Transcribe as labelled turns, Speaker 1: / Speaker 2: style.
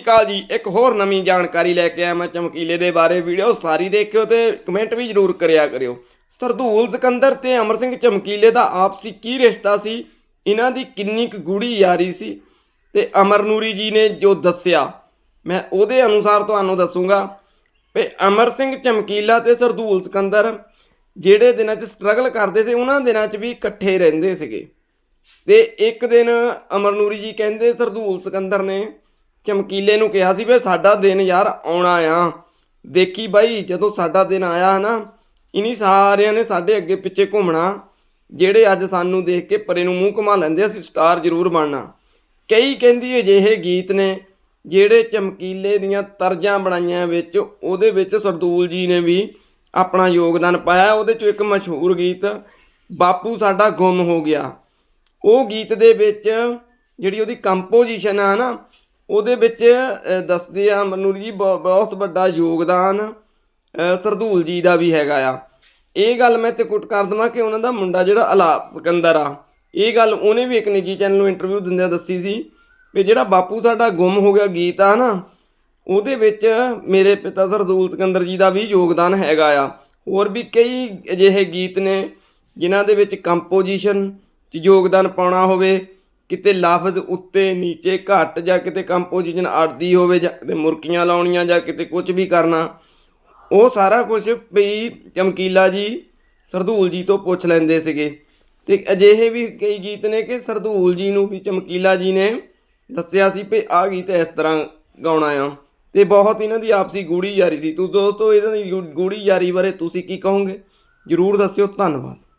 Speaker 1: ਕਾਲ ਜੀ। ਇੱਕ ਹੋਰ ਨਵੀਂ ਜਾਣਕਾਰੀ ਲੈ ਕੇ ਆਇਆ ਮੈਂ ਚਮਕੀਲੇ ਦੇ ਬਾਰੇ। ਵੀਡੀਓ ਸਾਰੀ ਦੇਖਿਓ ਤੇ ਕਮੈਂਟ ਵੀ ਜਰੂਰ ਕਰਿਆ ਕਰਿਓ। ਸਰਦੂਲ ਸਿਕੰਦਰ ਤੇ ਅਮਰ ਸਿੰਘ ਚਮਕੀਲੇ ਦਾ ਆਪਸੀ ਕੀ ਰਿਸ਼ਤਾ ਸੀ? ਇਹਨਾਂ ਦੀ ਕਿੰਨੀ ਕੁ ਗੂੜੀ ਯਾਰੀ ਸੀ? ਤੇ ਅਮਰਨੂਰੀ ਜੀ ਨੇ ਜੋ ਦੱਸਿਆ, ਮੈਂ ਉਹਦੇ ਅਨੁਸਾਰ ਤੁਹਾਨੂੰ ਦੱਸੂਗਾ ਵੀ ਅਮਰ ਸਿੰਘ ਚਮਕੀਲਾ ਤੇ ਸਰਦੂਲ ਸਿਕੰਦਰ ਜਿਹੜੇ ਦਿਨਾਂ 'ਚ ਸਟਰਗਲ ਕਰਦੇ ਸੀ, ਉਹਨਾਂ ਦਿਨਾਂ 'ਚ ਵੀ ਇਕੱਠੇ ਰਹਿੰਦੇ ਸੀਗੇ। ਤੇ ਇੱਕ ਦਿਨ ਅਮਰਨੂਰੀ ਜੀ ਕਹਿੰਦੇ ਸਰਦੂਲ ਸਿਕੰਦਰ ਨੇ ਚਮਕੀਲੇ ਨੂੰ ਕਿਹਾ ਸੀ ਵੀ ਸਾਡਾ ਦਿਨ ਯਾਰ ਆਉਣਾ ਆ। ਦੇਖੀ ਬਾਈ, ਜਦੋਂ ਸਾਡਾ ਦਿਨ ਆਇਆ ਨਾ ਇਨੀ ਸਾਰਿਆਂ ਨੇ ਸਾਡੇ ਅੱਗੇ ਪਿੱਛੇ ਘੁੰਮਣਾ, ਜਿਹੜੇ ਅੱਜ ਸਾਨੂੰ ਦੇਖ ਕੇ ਪਰੇ ਨੂੰ ਮੂੰਹ ਘੁਮਾ ਲੈਂਦੇ ਅਸੀਂ ਸਟਾਰ ਜ਼ਰੂਰ ਬਣਨਾ। ਕਈ ਕਹਿੰਦੀ ਅਜਿਹੇ ਗੀਤ ਨੇ, ਜਿਹੜੇ ਚਮਕੀਲੇ ਦੀਆਂ ਤਰਜ਼ਾਂ ਬਣਾਈਆਂ ਵਿੱਚ, ਉਹਦੇ ਵਿੱਚ ਸਰਦੂਲ ਜੀ ਨੇ ਵੀ ਆਪਣਾ ਯੋਗਦਾਨ ਪਾਇਆ, ਉਹਦੇ ਚੋਂ ਇੱਕ ਮਸ਼ਹੂਰ ਗੀਤ, ਬਾਪੂ ਸਾਡਾ ਗੁੰਮ ਹੋ ਗਿਆ। ਉਹ ਗੀਤ ਦੇ ਵਿੱਚ ਜਿਹੜੀ ਉਹਦੀ ਕੰਪੋਜੀਸ਼ਨ ਆ ਨਾ ਉਹਦੇ ਵਿੱਚ ਦੱਸਦੇ ਆ ਮਨੂਰ ਜੀ ਬ- ਬਹੁਤ ਵੱਡਾ ਯੋਗਦਾਨ ਸਰਦੂਲ ਜੀ ਦਾ ਵੀ ਹੈਗਾ ਆ। ਇਹ ਗੱਲ ਮੈਂ ਤੇ ਕੁੱਟ ਕਰ ਦਵਾਂ ਕਿ ਉਹਨਾਂ ਦਾ ਮੁੰਡਾ ਜਿਹੜਾ ਅਲਾਪ ਸਿਕੰਦਰ ਆ, ਇਹ ਗੱਲ ਉਹਨੇ ਵੀ ਇੱਕ ਨਿੱਜੀ ਚੈਨਲ ਨੂੰ ਇੰਟਰਵਿਊ ਦਿੰਦਿਆਂ ਦੱਸੀ ਸੀ ਵੀ ਜਿਹੜਾ ਬਾਪੂ ਸਾਡਾ ਗੁੰਮ ਹੋ ਗਿਆ ਗੀਤ ਆ ਨਾ, ਉਹਦੇ ਵਿੱਚ ਮੇਰੇ ਪਿਤਾ ਸਰਦੂਲ ਸਿਕੰਦਰ ਜੀ ਦਾ ਵੀ ਯੋਗਦਾਨ ਹੈਗਾ ਆ। ਹੋਰ ਵੀ ਕਈ ਅਜਿਹੇ ਗੀਤ ਨੇ ਜਿਨ੍ਹਾਂ ਦੇ ਵਿੱਚ ਕੰਪੋਜੀਸ਼ਨ 'ਚ ਯੋਗਦਾਨ ਪਾਉਣਾ ਹੋਵੇ ਕਿਤੇ ਲਫ਼ਜ਼ ਉੱਤੇ, ਨੀਚੇ, ਘੱਟ ਜਾਂ ਕਿਤੇ ਕੰਪੋਜੀਸ਼ਨ ਅੜਦੀ ਹੋਵੇ ਜਾਂ ਕਿਤੇ ਮੁਰਕੀਆਂ ਲਾਉਣੀਆਂ ਜਾਂ ਕਿਤੇ ਕੁਝ ਵੀ ਕਰਨਾ, ਉਹ ਸਾਰਾ ਕੁਝ ਵੀ ਚਮਕੀਲਾ ਜੀ ਸਰਦੂਲ ਜੀ ਤੋਂ ਪੁੱਛ ਲੈਂਦੇ ਸੀਗੇ। ਤੇ ਅਜਿਹੇ ਵੀ ਕਈ ਗੀਤ ਨੇ ਕਿ ਸਰਦੂਲ ਜੀ ਨੂੰ ਵੀ ਚਮਕੀਲਾ ਜੀ ਨੇ ਦੱਸਿਆ ਸੀ ਵੀ ਆਹ ਗੀਤ ਇਸ ਤਰ੍ਹਾਂ ਗਾਉਣਾ ਆ। ਤੇ ਬਹੁਤ ਇਹਨਾਂ ਦੀ ਆਪਸੀ ਗੂੜੀ ਯਾਰੀ ਸੀ। ਤੂੰ ਦੋਸਤੋ, ਇਹਨਾਂ ਦੀ ਗੂ- ਗੂੜੀ ਯਾਰੀ ਬਾਰੇ ਤੁਸੀਂ ਕੀ ਕਹੋਗੇ? ਜਰੂਰ ਦੱਸਿਓ। ਧੰਨਵਾਦ।